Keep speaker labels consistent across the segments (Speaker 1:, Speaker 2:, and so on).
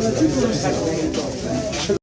Speaker 1: Спасибо.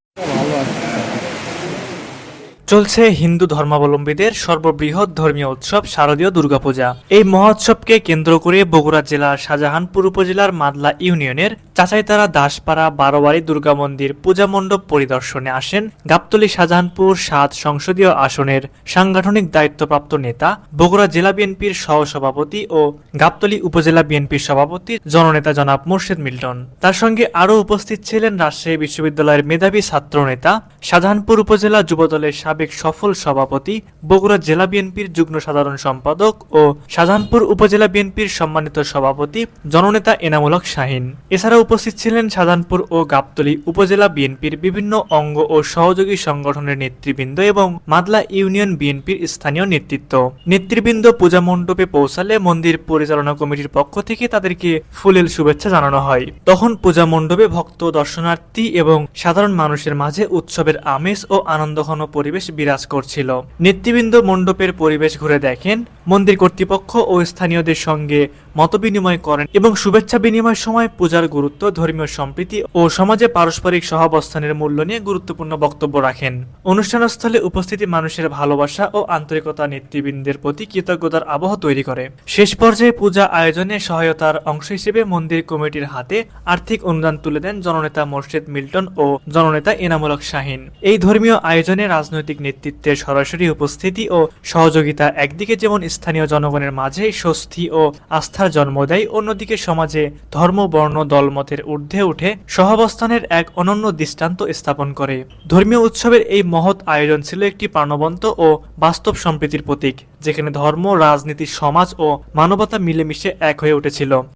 Speaker 1: চলছে হিন্দু ধর্মাবলম্বীদের সর্ববৃহৎ ধর্মীয় উৎসব শারদীয় দুর্গাপূজা। এই মহোৎসবকে কেন্দ্র করে বগুড়া জেলার শাহজাহানপুর উপজেলার মাদলা ইউনিয়নের চাচাইতারা দাসপাড়া বারোয়ারি দুর্গা মন্দির পূজা মণ্ডপ পরিদর্শনে আসেন গাবতলী শাহজাহানপুর সাত সংসদীয় আসনের সাংগঠনিক দায়িত্বপ্রাপ্ত নেতা, বগুড়া জেলা বিএনপির সহসভাপতি ও গাবতলী উপজেলা বিএনপির সভাপতি জননেতা জনাব মুর্শেদ মিল্টন। তার সঙ্গে আরও উপস্থিত ছিলেন রাজশাহী বিশ্ববিদ্যালয়ের মেধাবী ছাত্রনেতা, শাহজাহানপুর উপজেলা যুবদলের সাবেক সফল সভাপতি বগুড়া জেলা বিএনপির যুগ্ম সাধারণ সম্পাদক ও শাহজাহানপুর উপজেলা বিএনপির সম্মানিত সভাপতি জননেতা এনামূলক শাহিন। এছাড়া উপস্থিত ছিলেন শাহজাহানপুর ও গাবতলী উপজেলা বিএনপির বিভিন্ন অঙ্গ ও সহযোগী সংগঠনের নেতৃবৃন্দ এবং মাদলা ইউনিয়ন বিএনপির স্থানীয় নেতৃত্ব। নেতৃবৃন্দ পূজা মণ্ডপে পৌঁছালে মন্দির পরিচালনা কমিটির পক্ষ থেকে তাদেরকে ফুলেল শুভেচ্ছা জানানো হয়। তখন পূজা মণ্ডপে ভক্ত, দর্শনার্থী এবং সাধারণ মানুষের মাঝে উৎসবের আমেজ ও আনন্দঘন পরিবেশ বিরাজ করছিল। নেতৃবৃন্দ মণ্ডপের পরিবেশ ঘুরে দেখেন, মন্দির কর্তৃপক্ষ ও স্থানীয়দের সঙ্গে মতবিনিময় করেন এবং শুভেচ্ছা বিনিময়ের সময় পূজার গুরুত্ব, ধর্মীয় সম্প্রীতি ও সমাজে পারস্পরিক সহাবস্থানের মূল্য নিয়ে গুরুত্বপূর্ণ বক্তব্য রাখেন। অনুষ্ঠানস্থলে উপস্থিতি মানুষের ভালোবাসা ও আন্তরিকতা নেতৃবৃন্দের প্রতি কৃতজ্ঞতার আবহ তৈরি করে। শেষ পর্যায়ে পূজা আয়োজনে সহায়তার অংশ হিসেবে মন্দির কমিটির হাতে আর্থিক অনুদান তুলে দেন জননেতা মোর্শেদ মিল্টন ও জননেতা এনামূলক শাহিন। এই ধর্মীয় আয়োজনে রাজনৈতিক নেতৃত্বের সরাসরি উপস্থিতি ও সহযোগিতা একদিকে যেমন স্থানীয় জনগণের মাঝে স্বস্তি ও আস্থার জন্ম দেয়, অন্যদিকে সমাজে ধর্ম, বর্ণ, দলমতের ঊর্ধ্বে উঠে সহাবস্থানের এক অনন্য দৃষ্টান্ত স্থাপন করে। ধর্মীয় উৎসবের এই মহৎ আয়োজন ছিল একটি প্রাণবন্ত ও বাস্তব সম্প্রীতির প্রতীক, যেখানে ধর্ম, রাজনীতি, সমাজ ও মানবতা মিলেমিশে এক হয়ে উঠেছিল।